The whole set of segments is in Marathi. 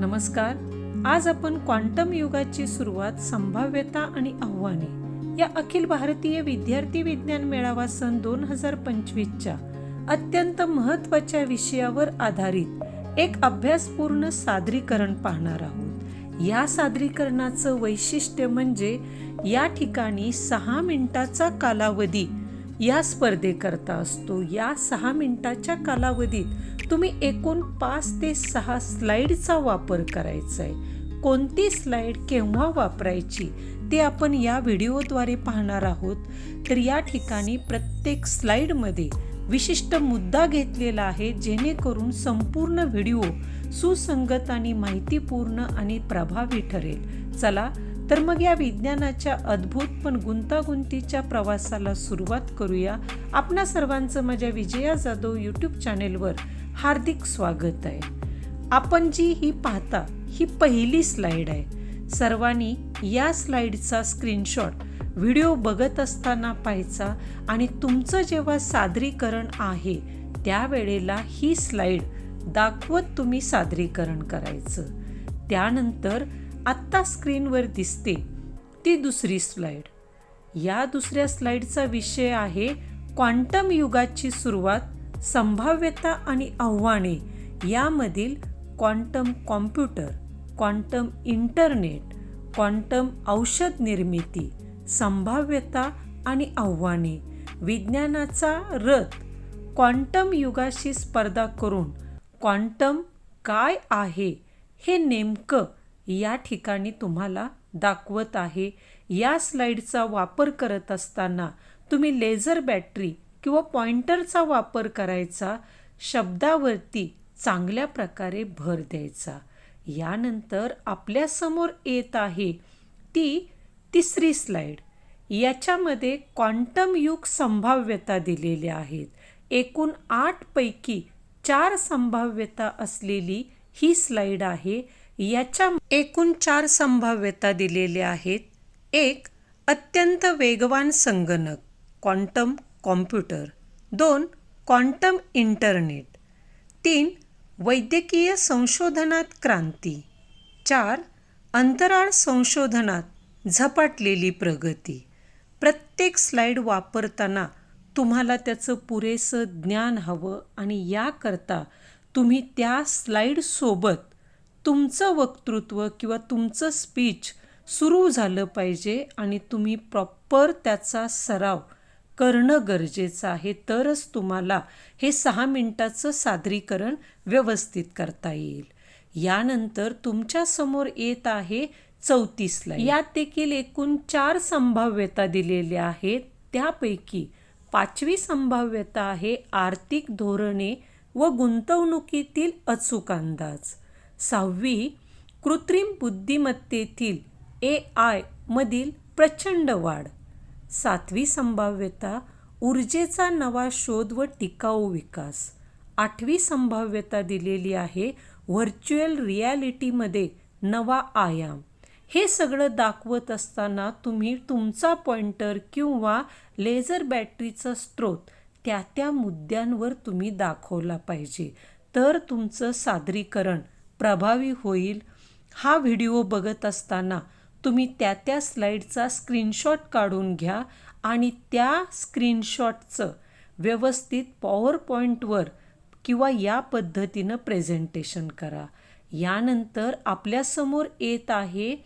नमस्कार. आज आपण क्वांटम युगाची सुरुवात संभाव्यता आणि आव्हाने या अखिल भारतीय विद्यार्थी विज्ञान मेळावा सन दोन हजार पंचवीसच्या अत्यंत महत्त्वाच्या विषयावर आधारित एक अभ्यासपूर्ण सादरीकरण पाहणार आहोत. या सादरीकरणाचं वैशिष्ट्य म्हणजे या ठिकाणी सहा मिनिटाचा कालावधी या स्पर्धेकरता असतो. या सहा मिनिटाच्या कालावधीत तुम्ही एकूण पाच ते सहा स्लाईडचा वापर करायचा आहे कोणती स्लाईड केव्हा वापरायची ते आपण या व्हिडिओद्वारे पाहणार आहोत. तर या ठिकाणी प्रत्येक स्लाईडमध्ये विशिष्ट मुद्दा घेतलेला आहे जेणेकरून संपूर्ण व्हिडिओ सुसंगत आणि माहितीपूर्ण आणि प्रभावी ठरेल. चला तर मग या विज्ञानाच्या अद्भुत पण गुंतागुंतीच्या प्रवासाला सुरुवात करूया. आपणा सर्वांचं माझ्या विजया जाधव यूट्यूब चॅनेलवर हार्दिक स्वागत आहे. आपण जी ही पाहता ही पहिली स्लाईड आहे. सर्वांनी या स्लाईडचा स्क्रीनशॉट व्हिडिओ बघत असताना पाहायचा आणि तुमचं जेव्हा सादरीकरण आहे त्यावेळेला ही स्लाईड दाखवत तुम्ही सादरीकरण करायचं. त्यानंतर आत्ता स्क्रीनवर दिसते ती दुसरी स्लाईड या दुसऱ्या स्लाईडचा विषय आहे क्वांटम युगाची सुरुवात संभाव्यता आणि आव्हाने यामधील quantum computer quantum internet quantum औषध निर्मिती संभाव्यता आणि आव्हाने विज्ञानाचा रथ क्वांटम युगाशी स्पर्धा करून क्वांटम काय आहे हे नेमकं या ठिकाणी तुम्हाला दाखवत आहे. या स्लाईडचा वापर करत असताना तुम्ही लेझर बॅटरी किंवा पॉइंटरचा वापर करायचा शब्दावरती चांगल्या प्रकारे भर द्यायचा. यानंतर आपल्यासमोर येत आहे ती तिसरी स्लाईड याच्यामध्ये क्वांटम युग संभाव्यता दिलेल्या आहेत. एकूण आठ पैकी चार संभाव्यता असलेली ही स्लाईड आहे. याच्या एकूण चार संभाव्यता दिलेल्या आहेत. एक अत्यंत वेगवान संगणक क्वांटम कॉम्प्युटर दोन क्वांटम इंटरनेट तीन वैद्यकीय संशोधनात क्रांती. चार अंतराळ संशोधनात झपाटलेली प्रगती. प्रत्येक स्लाईड वापरताना तुम्हाला त्याचं पुरेसं ज्ञान हवं आणि याकरता तुम्ही त्या स्लाईडसोबत तुमचं वक्तृत्व किंवा तुमचं स्पीच सुरू झालं पाहिजे आणि तुम्ही प्रॉपर त्याचा सराव करणं गरजेचं आहे. तरच तुम्हाला हे सहा मिनटाचं सादरीकरण व्यवस्थित करता येईल. यानंतर तुमच्यासमोर येत आहे चौतीसला यात देखील एकूण चार संभाव्यता दिलेल्या आहेत. त्यापैकी पाचवी संभाव्यता आहे आर्थिक धोरणे व गुंतवणुकीतील अचूक अंदाज. सहावी कृत्रिम बुद्धिमत्तेतील ए आय मधील प्रचंड वाढ. सातवी संभाव्यता ऊर्जेचा नवा शोध व टिकाऊ विकास. आठवी संभाव्यता दिलेली आहे व्हर्च्युअल रियालिटीमध्ये नवा आयाम. हे सगळं दाखवत असताना तुम्ही तुमचा पॉइंटर किंवा लेझर बॅटरीचा स्रोत त्या त्या मुद्द्यांवर तुम्ही दाखवला पाहिजे. तर तुमचं सादरीकरण प्रभावी होईल. हा व्हिडिओ बघत असताना तुम्ही त्या त्या स्लाईडचा स्क्रीनशॉट काढून घ्या आणि त्या स्क्रीनशॉटचं व्यवस्थित पॉवर पॉईंटवर किंवा या पद्धतीनं प्रेझेंटेशन करा. यानंतर आपल्यासमोर येत आहे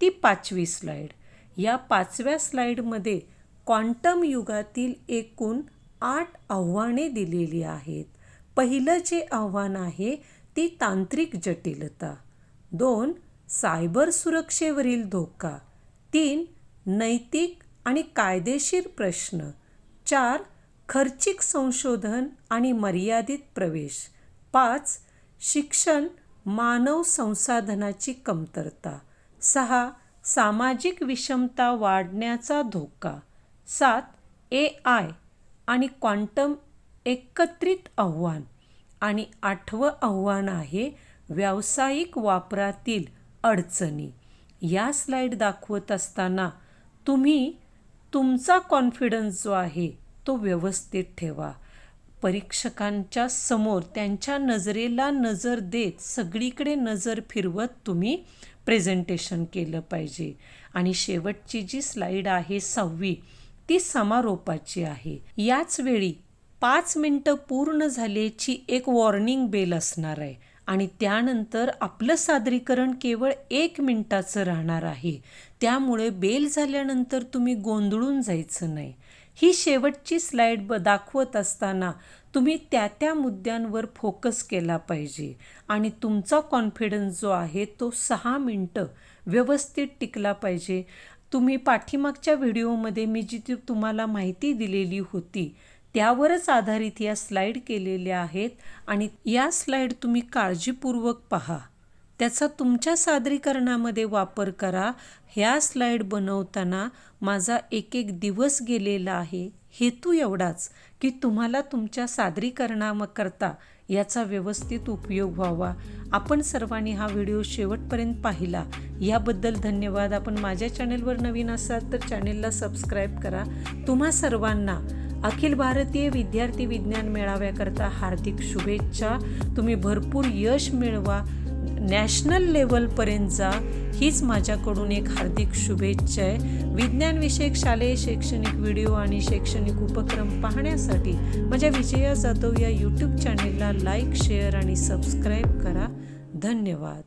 ती पाचवी स्लाईड या पाचव्या स्लाईडमध्ये क्वांटम युगातील एकूण आठ आव्हाने दिलेली आहेत. पहिलं जे आव्हान आहे ती तांत्रिक जटिलता. दोन सायबर सुरक्षेवरील धोका. तीन नैतिक आणि कायदेशीर प्रश्न. चार खर्चिक संशोधन आणि मर्यादित प्रवेश. पाच शिक्षण मानव संसाधनाची कमतरता. सहा सामाजिक विषमता वाढण्याचा धोका. सात ए आय आणि क्वांटम एकत्रित आव्हान. आणि आठवं आव्हान आहे व्यावसायिक वापरातील अडचणी. या स्लाईड दाखवत असताना तुम्ही तुमचा कॉन्फिडन्स जो आहे तो व्यवस्थित ठेवा. परीक्षकांच्या समोर त्यांच्या नजरेला नजर देत सगळीकडे नजर फिरवत तुम्ही प्रेझेंटेशन केलं पाहिजे. आणि शेवटची जी स्लाईड आहे सहावी ती समारोपाची आहे. याच वेळी पाच मिनटं पूर्ण झाल्याची एक वॉर्निंग बेल असणार आहे. आणि त्यानंतर आपलं सादरीकरण केवळ एक मिनटाचं राहणार आहे. त्यामुळे बेल झाल्यानंतर तुम्ही गोंधळून जायचं नाही. ही शेवटची स्लाईड ब दाखवत असताना तुम्ही त्या त्या मुद्द्यांवर फोकस केला पाहिजे. आणि तुमचा कॉन्फिडन्स जो आहे तो सहा मिनटं व्यवस्थित टिकला पाहिजे. तुम्ही पाठीमागच्या व्हिडिओमध्ये मी जी ती तुम्हाला माहिती दिलेली होती त्यावरच आधारित या स्लाईड केलेल्या आहेत आणि या स्लाईड तुम्ही काळजीपूर्वक पहा. त्याचा तुमच्या सादरीकरणामध्ये वापर करा. ह्या स्लाईड बनवताना माझा एक एक दिवस गेलेला आहे. हेतू एवढाच की तुम्हाला तुमच्या सादरीकरणाकरता याचा व्यवस्थित उपयोग व्हावा. आपण सर्वांनी हा व्हिडिओ शेवटपर्यंत पाहिला. याबद्दल धन्यवाद. आपण माझ्या चॅनेलवर नवीन असाल तर चॅनेलला सबस्क्राईब करा. तुम्हा सर्वांना अखिल भारतीय विद्यार्थी विज्ञान मेळाव्याकरता हार्दिक शुभेच्छा. तुम्ही भरपूर यश मिळवा. नॅशनल लेवलपर्यंत जा. हीच माझ्याकडून एक हार्दिक शुभेच्छा आहे. विज्ञानविषयक शालेय शैक्षणिक व्हिडिओ आणि शैक्षणिक उपक्रम पाहण्यासाठी माझ्या विजया जाधव या यूट्यूब चॅनेलला लाईक शेअर आणि सबस्क्राईब करा. धन्यवाद.